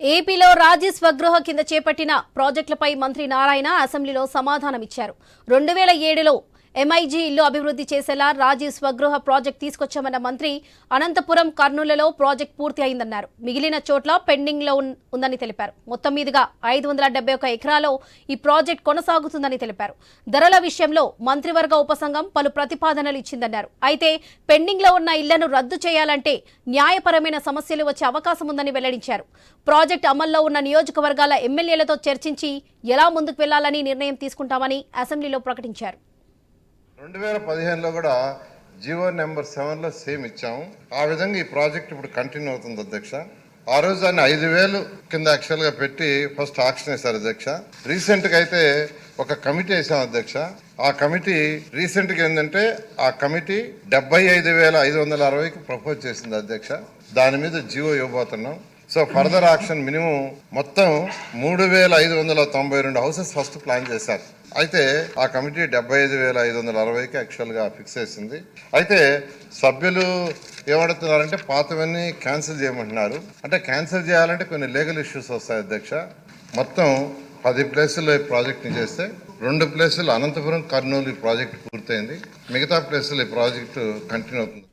ఏపీలో రాజీ స్వగృహ కింద చేపట్టిన ప్రాజెక్టులపై మంత్రి నారాయణ అసెంబ్లీలో సమాధానమిచ్చారు. రెండు వేల ఏడులో ఎంఐజీ ఇల్లు అభివృద్ధి చేసేలా రాజీవ్ స్వగృహ ప్రాజెక్ట్ తీసుకొచ్చామన్న మంత్రి అనంతపురం కర్నూలులో ప్రాజెక్ట్ పూర్తి అయిందన్నారు. మిగిలిన చోట్ల పెండింగ్లో ఉందని తెలిపారు. మొత్తం మీదుగా ఐదు వందల డెబ్బై ఒక ఎకరాలో ఈ ప్రాజెక్ట్ కొనసాగుతుందని తెలిపారు. ధరల విషయంలో మంత్రివర్గ ఉపసంఘం పలు ప్రతిపాదనలు ఇచ్చిందన్నారు. అయితే పెండింగ్లో ఉన్న ఇళ్ళను రద్దు చేయాలంటే న్యాయపరమైన సమస్యలు వచ్చే అవకాశం ఉందని వెల్లడించారు. ప్రాజెక్ట్ అమల్లో ఉన్న నియోజకవర్గాల ఎమ్మెల్యేలతో చర్చించి ఎలా ముందుకు వెళ్ళాలని నిర్ణయం తీసుకుంటామని అసెంబ్లీలో ప్రకటించారు. రెండు వేల పదిహేనులో కూడా జియో నెంబర్ సెవెన్లో సేమ్ ఇచ్చాము. ఆ విధంగా ఈ ప్రాజెక్ట్ ఇప్పుడు కంటిన్యూ అవుతుంది అధ్యక్ష. ఆ రోజు దాన్ని ఐదు వేలు కింద యాక్చువల్గా పెట్టి ఫస్ట్ ఆక్షన్ వేశారు అధ్యక్ష. రీసెంట్గా అయితే ఒక కమిటీ వేసాం అధ్యక్ష. ఆ కమిటీ రీసెంట్గా ఏంటంటే ఆ కమిటీ డెబ్బై ఐదు వేల ఐదు వందల అరవైకి ప్రపోజ్ చేసింది అధ్యక్ష. దాని మీద జియో ఇవ్వబోతున్నాం. సో ఫర్దర్ ఆక్షన్ మినిమం మొత్తం మూడు వేల ఐదు వందల తొంభై రెండు హౌసెస్ ఫస్ట్ ప్లాన్ చేశారు. అయితే ఆ కమిటీ డెబ్బై ఐదు వేల ఐదు వందల అరవైకి యాక్చువల్గా ఫిక్స్ చేసింది. అయితే సభ్యులు ఏమడుతున్నారంటే పాతవన్నీ క్యాన్సిల్ చేయమంటున్నారు. అంటే క్యాన్సిల్ చేయాలంటే కొన్ని లీగల్ ఇష్యూస్ వస్తాయి అధ్యక్ష. మొత్తం పది ప్లేసుల్లో ఈ ప్రాజెక్ట్ని చేస్తే రెండు ప్లేసులు అనంతపురం కర్నూలు ఈ ప్రాజెక్ట్ పూర్తయింది. మిగతా ప్లేసులు ఈ ప్రాజెక్టు కంటిన్యూ అవుతుంది.